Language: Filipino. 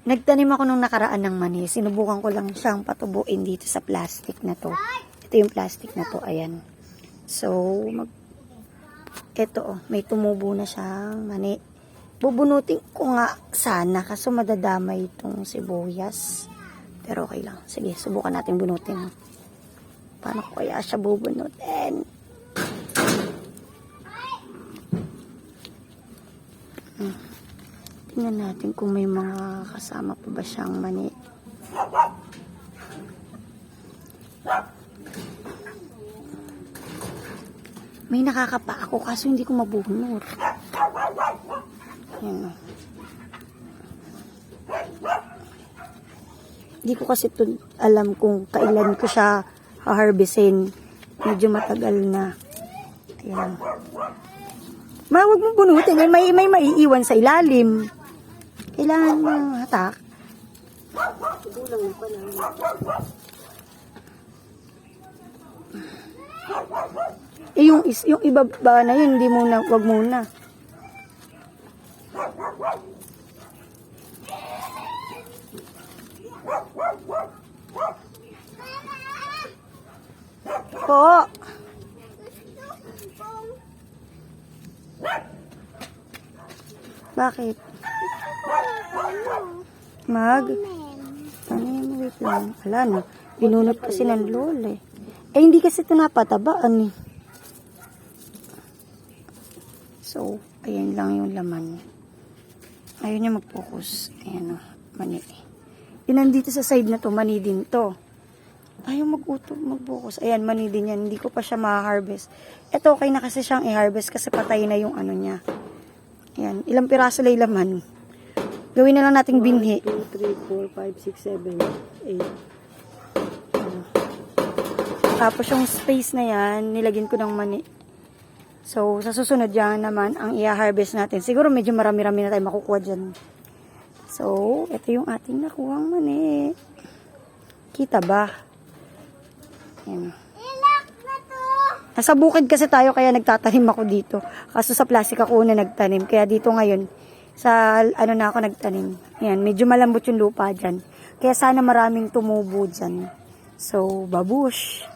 Nagtanim ako nung nakaraan ng mani. Sinubukan ko lang siyang patubuin dito sa plastic na to. Ito yung plastic na to. Ayan. So, mag... Ito oh, may tumubo na siyang mani. Bubunutin ko nga sana kaso madadamay itong sibuyas. Pero okay lang. Sige, subukan natin bunutin. Paano kaya siya bubunutin? Hmm. Tingnan natin kung may mga kasama pa ba siyang mani. May nakakapa ako kaso hindi ko mabunot. Yan o. Hindi ko kasi to alam kung kailan ko siya haharbisin. Medyo matagal na. Ayan. Ma, huwag mo bunutin. May, may maiiwan sa ilalim. Kailangan mo hatak. Gulang na pala. Eh, yung, is, yung iba ba na yun, hindi muna, wag muna. Po. Bakit? Mag? Yung wait lang? Wala na. Binunot kasi ng lola eh. Eh, hindi kasi ito napatabaan eh. So, ayan lang yung laman. Ayaw niya mag-focus. Ayan o, mani. Yung nandito sa side na to, mani din to. Ayaw mag-uto, mag-focus. Ayan, mani din yan. Hindi ko pa siya ma-harvest. Ito, okay na kasi siyang i-harvest kasi patay na yung ano niya. Ayan, ilang piraso lang laman. Gawin na lang nating binhi. 2, 3, 4, 5, 6, 7, 8. Tapos yung space na yan, nilagyan ko ng mani. So, sa susunod yan naman, ang i-harvest natin. Siguro medyo marami-rami na tayo makukuha dyan. So, ito yung ating nakuhang mani. Kita ba? Yan. Nasa bukid kasi tayo kaya nagtatanim ako dito. Kaso sa plastic ako una nagtanim. Kaya dito ngayon, sa ano na ako nagtanim. Yan, medyo malambot yung lupa dyan. Kaya sana maraming tumubo dyan. So, babush.